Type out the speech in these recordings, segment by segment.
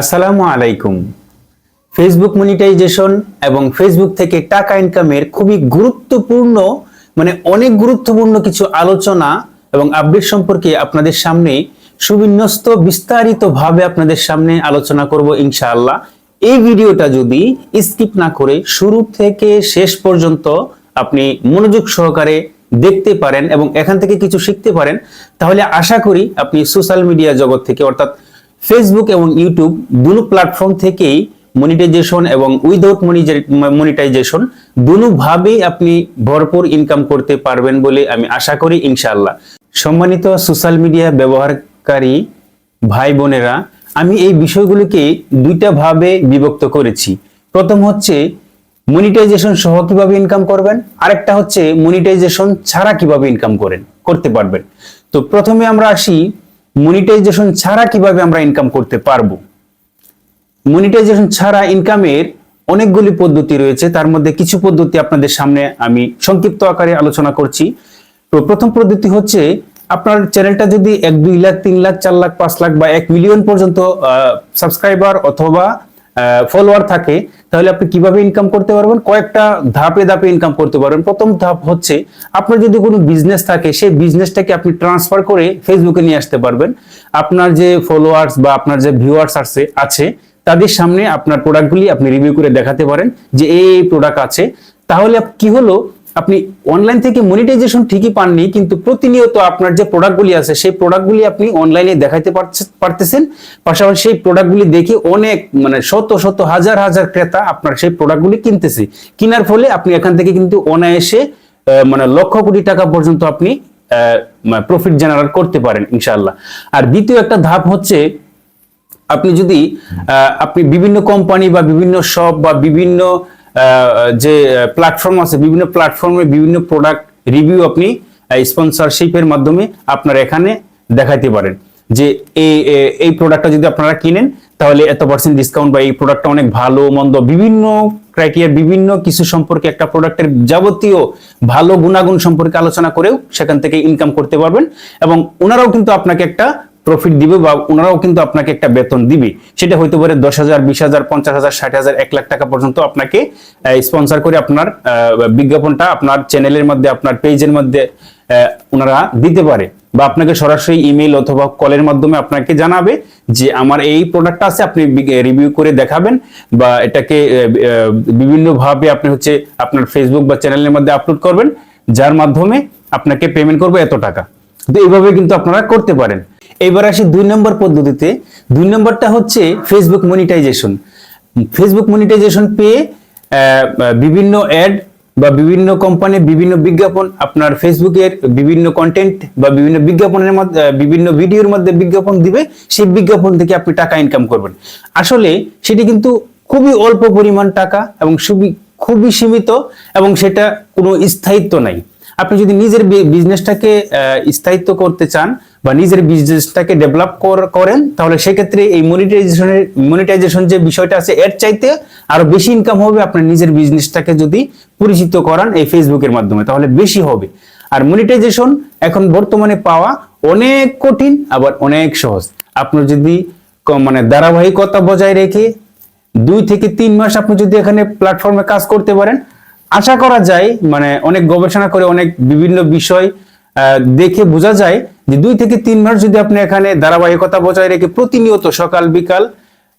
আসসালামু আলাইকুম। Facebook monetization এবং ফেসবুক থেকে টাকা ইনকামের খুবই গুরুত্বপূর্ণ মানে অনেক গুরুত্বপূর্ণ কিছু আলোচনা এবং আপডেট সম্পর্কে আপনাদের সামনে সুবিন্যস্ত, বিস্তারিতভাবে আপনাদের সামনে আলোচনা করব ইনশাআল্লাহ। এই ভিডিওটা যদি স্কিপ না করে শুরু থেকে শেষ পর্যন্ত আপনি মনোযোগ সহকারে দেখতে পারেন এবং এখান থেকে কিছু শিখতে পারেন, তাহলে আশা করি আপনি সোশ্যাল মিডিয়া জগৎ থেকে, অর্থাৎ ফেসবুক এবং ইউটিউব দুটো প্ল্যাটফর্ম থেকেই মনিটাইজেশন এবং উইদাউট মনিটাইজেশন দুভাবেই আপনি ভরপুর ইনকাম করতে পারবেন বলে আমি আশা করি ইনশাআল্লাহ। সম্মানিত সোশ্যাল মিডিয়া ব্যবহারকারী ভাই বোনেরা, আমি এই বিষয়গুলোকে দুইটা ভাবে বিভক্ত করেছি। প্রথম হচ্ছে মনিটাইজেশন সহ কীভাবে ইনকাম করবেন, আরেকটা হচ্ছে মনিটাইজেশন ছাড়া কীভাবে ইনকাম করেন, করতে পারবেন। তো প্রথমে আমরা আসি মনিটাইজেশন ছাড়া কীভাবে আমরা ইনকাম করতে পারব? মনিটাইজেশন ছাড়া ইনকামের অনেকগুলি পদ্ধতি রয়েছে, তার মধ্যে কিছু পদ্ধতি আপনাদের সামনে আমি সংক্ষিপ্ত আকারে আলোচনা করছি। তো প্রথম পদ্ধতি হচ্ছে, আপনার চ্যানেলটা যদি এক, দুই লাখ, তিন লাখ, চার লাখ, পাঁচ লাখ বা এক মিলিয়ন পর্যন্ত সাবস্ক্রাইবার অথবা ফলোয়ার থাকে তাহলে আপনি কীভাবে ইনকাম করতে পারবেন? কয়েকটা ধাপে ধাপে ইনকাম করতে পারবেন। প্রথম ধাপ হচ্ছে, আপনার যদি কোনো বিজনেস থাকে, সেই বিজনেসটাকে আপনি ট্রান্সফার করে ফেসবুকে নিয়ে আসতে পারবেন। আপনার যে ফলোয়ার্স বা আপনার যে ভিউয়ার্স আছে আছে, তাদের সামনে আপনার প্রোডাক্টগুলি আপনি রিভিউ করে দেখাতে পারেন যে এই প্রোডাক্ট আছে। তাহলে কি হলো? আপনি অনলাইন থেকে মনিটাইজেশন ঠিকই পাননি, কিন্তু প্রতিনিয়ত আপনার যে প্রোডাক্টগুলি আছে, সেই প্রোডাক্টগুলি আপনি অনলাইনে দেখাইতে পারতেছেন। পাশাপাশি সেই প্রোডাক্টগুলি দেখে অনেক মানে শত শত, হাজার হাজার ক্রেতা আপনার সেই প্রোডাক্টগুলি কিনতেছে। কেনার ফলে আপনি এখান থেকে কিন্তু অনায়াসে মানে লক্ষ কোটি টাকা পর্যন্ত আপনি প্রফিট জেনারেট করতে পারেন ইনশাল্লাহ আর দ্বিতীয় একটা ধাপ হচ্ছে, আপনি যদি আপনি বিভিন্ন কোম্পানি বা বিভিন্ন শপ বা বিভিন্ন যে প্ল্যাটফর্ম আছে, বিভিন্ন প্ল্যাটফর্মে বিভিন্ন প্রোডাক্ট রিভিউ আপনি স্পন্সরশিপের মাধ্যমে আপনার এখানে দেখাইতে পারেন। যে এই এই প্রোডাক্টটা যদি আপনারা কিনেন, তাহলে এত পার্সেন্ট ডিসকাউন্ট বা এই প্রোডাক্টটা অনেক ভালো, মন্দ, বিভিন্ন ক্রাইটেরিয়া বিভিন্ন কিছু সম্পর্কে একটা প্রোডাক্টের যাবতীয় ভালো গুণাগুণ সম্পর্কে আলোচনা করেও সেখান থেকে ইনকাম করতে পারবেন। এবং ওনারাও কিন্তু আপনাকে একটা প্রফিট দিবে বা ওনারাও কিন্তু আপনাকে একটা বেতন দিবে। সেটা হইতে পারে দশ হাজার, বিশ হাজার, পঞ্চাশ হাজার, ষাট হাজার, এক লাখ টাকা পর্যন্ত আপনাকে স্পন্সর করে আপনার বিজ্ঞাপনটা আপনার চ্যানেলের মধ্যে, আপনার পেজের মধ্যে ওনারা দিতে পারে বা আপনাকে সরাসরি ইমেল অথবা কলের মাধ্যমে আপনাকে জানাবে যে আমার এই প্রোডাক্টটা আছে, আপনি রিভিউ করে দেখাবেন বা এটাকে বিভিন্ন ভাবে আপনি হচ্ছে আপনার ফেসবুক বা চ্যানেলের মধ্যে আপলোড করবেন, যার মাধ্যমে আপনাকে পেমেন্ট করবে এত টাকা। তো এইভাবে কিন্তু আপনারা করতে পারেন। এবার আসি দুই নম্বর পদ্ধতিতে। দুই নম্বরটা হচ্ছে ফেসবুক মনিটাইজেশন ফেসবুক মনিটাইজেশন পেয়ে বিভিন্ন অ্যাড বা বিভিন্ন কোম্পানির বিভিন্ন বিজ্ঞাপন আপনার ফেসবুকের বিভিন্ন কন্টেন্ট বা বিভিন্ন বিজ্ঞাপনের মধ্যে বিভিন্ন ভিডিওর মধ্যে বিজ্ঞাপন দিবে, সেই বিজ্ঞাপন থেকে আপনি টাকা ইনকাম করবেন। আসলে সেটি কিন্তু খুবই অল্প পরিমাণ টাকা এবং খুবই- খুবই সীমিত এবং সেটা কোনো স্থায়িত্ব নাই। আপনি যদি নিজের বিজনেসটাকে স্থায়িত্ব করতে চান বা নিজের বিজনেসটাকে ডেভেলপ করেন, তাহলে সেক্ষেত্রে এই মনিটাইজেশনের মনিটাইজেশন যে বিষয়টা আছে, এর চাইতে আরও বেশি ইনকাম হবে আপনার নিজের বিজনেসটাকে যদি পরিচিত করান এই ফেসবুকের মাধ্যমে, তাহলে বেশি হবে। আর মনিটাইজেশন এখন বর্তমানে পাওয়া অনেক কঠিন, আবার অনেক সহজ। আপনার যদি মানে ধারাবাহিকতা বজায় রেখে দুই থেকে তিন মাস আপনি যদি এখানে প্ল্যাটফর্মে কাজ করতে পারেন আশা করা যায় মানে অনেক গবেষণা করে অনেক বিভিন্ন বিষয় দেখে বোঝা যায় যে দুই থেকে তিন মাস যদি আপনি এখানে ধারাবাহিকতা বজায় রেখে প্রতিনিয়ত সকাল বিকাল,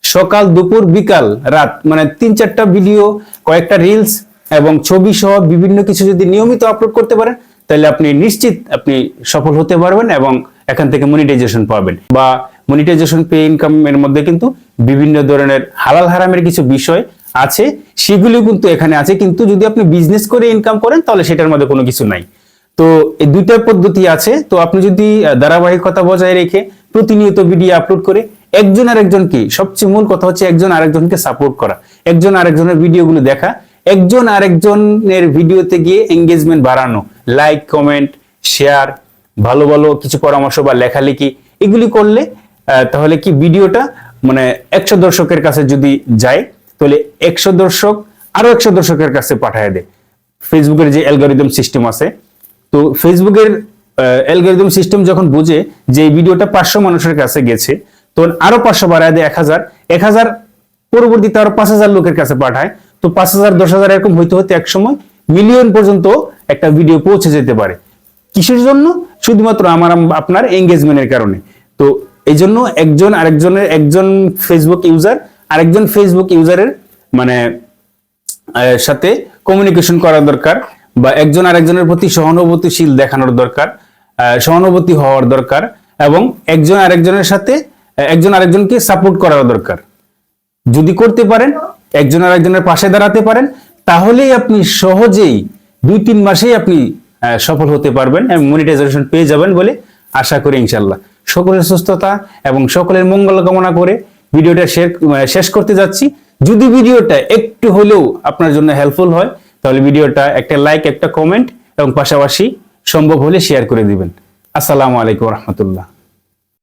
সকাল দুপুর বিকাল, রাত মানে তিন চারটা ভিডিও কয়েকটা রিলস এবং ছবি সহ বিভিন্ন কিছু যদি নিয়মিত আপলোড করতে পারেন, তাহলে আপনি নিশ্চিত আপনি সফল হতে পারবেন এবং এখান থেকে মনিটাইজেশন পাবেন। বা মনিটাইজেশন পে ইনকামের মধ্যে কিন্তু বিভিন্ন ধরনের হালাল হারামের কিছু বিষয় আছে সেগুলি কিন্তু এখানে আছে। কিন্তু যদি আপনি বিজনেস করে ইনকাম করেন, তাহলে সেটার মধ্যে কোনো কিছু নাই। তো এই দুইটা পদ্ধতি আছে। তো আপনি যদি ধারাবাহিকতা বজায় রেখে প্রতিনিয়ত ভিডিও আপলোড করে একজন আরেকজনকে, সবচেয়ে মূল কথা হচ্ছে একজন আরেকজনকে সাপোর্ট করা। একজন আরেকজনের ভিডিওগুলো দেখা। একজন আরেকজনের ভিডিওতে গিয়ে এঙ্গেজমেন্ট বাড়ানো। লাইক কমেন্ট শেয়ার ভালো ভালো কিছু পরামর্শ বা লেখালেখি, এগুলি করলে তাহলে কি ভিডিওটা মানে একশো দর্শকের কাছে যদি যায় তাহলে একশো দর্শক আরও একশো দর্শকের কাছে পাঠায় দেয়। ফেসবুকের যে অ্যালগোরিদম সিস্টেম আছে, তো ফেসবুকের অ্যালগোরিদম সিস্টেম যখন বুঝে যে এই ভিডিওটা পাঁচশো মানুষের কাছে গেছে, তখন আরও পাঁচশো বাড়ায় দেয় এক হাজার। এক হাজার পরবর্তীতে আরও পাঁচ হাজার লোকের কাছে পাঠায়। তো পাঁচ হাজার, দশ হাজার এরকম হইতে হতে এক সময় মিলিয়ন পর্যন্ত একটা ভিডিও পৌঁছে যেতে পারে। কিসের জন্য? শুধুমাত্র আমার, আপনার এঙ্গেজমেন্টের কারণে। তো এই জন্য একজন আরেকজনের, একজন ফেসবুক ইউজার আরেকজন ফেসবুক ইউজারের মানে সাথে কমিউনিকেশন করা দরকার বা একজন আরেকজনের প্রতি সহানুভূতিশীল দেখানোর দরকার সহানুভূতি হওয়ার দরকার এবং একজন আরেকজনের সাথে একজন আরেকজনকে সাপোর্ট করার দরকার। যদি করতে পারেন, একজন আরেকজনের পাশে দাঁড়াতে পারেন, তাহলেই আপনি সহজেই দুই তিন মাসেই আপনি সফল হতে পারবেন এবং মনিটাইজেশন পেয়ে যাবেন বলে আশা করি ইনশাল্লাহ সকলের সুস্থতা এবং সকলের মঙ্গল কামনা করে ভিডিওটা আহ, শেষ করতে যাচ্ছি। যদি ভিডিওটা একটু হলেও আপনার জন্য হেল্পফুল হয় তাহলে ভিডিওটা একটা লাইক একটা কমেন্ট এবং পাশাপাশি সম্ভব হলে শেয়ার করে দিবেন। আসসালামু আলাইকুম রহমতুল্লাহ।